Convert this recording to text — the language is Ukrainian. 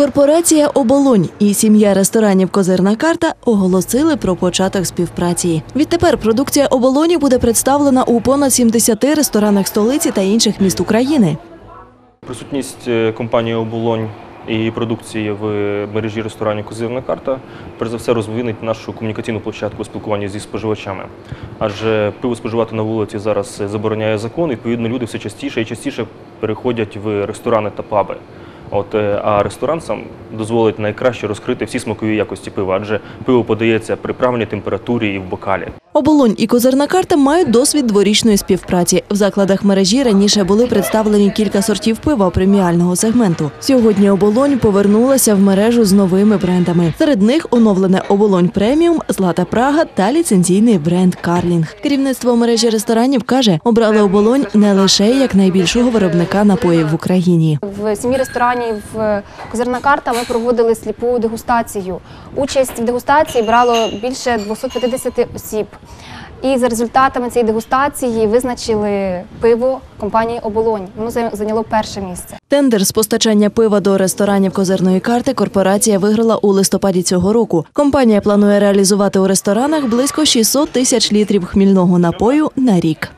Корпорація Оболонь і сім'я ресторанів Козирна карта оголосили про початок співпраці. Відтепер продукція оболоні буде представлена у понад 70 ресторанах столиці та інших міст України. Присутність е, компанії Оболонь і продукції в мережі ресторанів Козирна карта перш за все розвинить нашу комунікаційну площадку спілкування зі споживачами. Адже пиво споживати на вулиці зараз забороняє закон, і відповідно люди все частіше і частіше переходять в ресторани та паби. От, е, а ресторан сам дозволить найкраще розкрити всі смакові якості пива, адже пиво подається при правильній температурі і в бокалі. Оболонь і Козирна карта мають досвід дворічної співпраці. В закладах мережі раніше були представлені кілька сортів пива преміального сегменту. Сьогодні оболонь повернулася в мережу з новими брендами. Серед них оновлене оболонь преміум, Злата Прага та ліцензійний бренд Карлінг. Керівництво мережі ресторанів каже, обрали оболонь не лише як найбільшого виробника напоїв в Україні. В сім'ї ресторанів е, Козирна карта ми проводили сліпу дегустацію. Участь в дегустації брало більше 250 осіб. І за результатами цієї дегустації визначили пиво компанії Оболонь. Воно зайняло перше місце. Тендер з постачання пива до ресторанів козирної карти корпорація виграла у листопаді цього року. Компанія планує реалізувати у ресторанах близько 600 тисяч літрів хмільного напою на рік.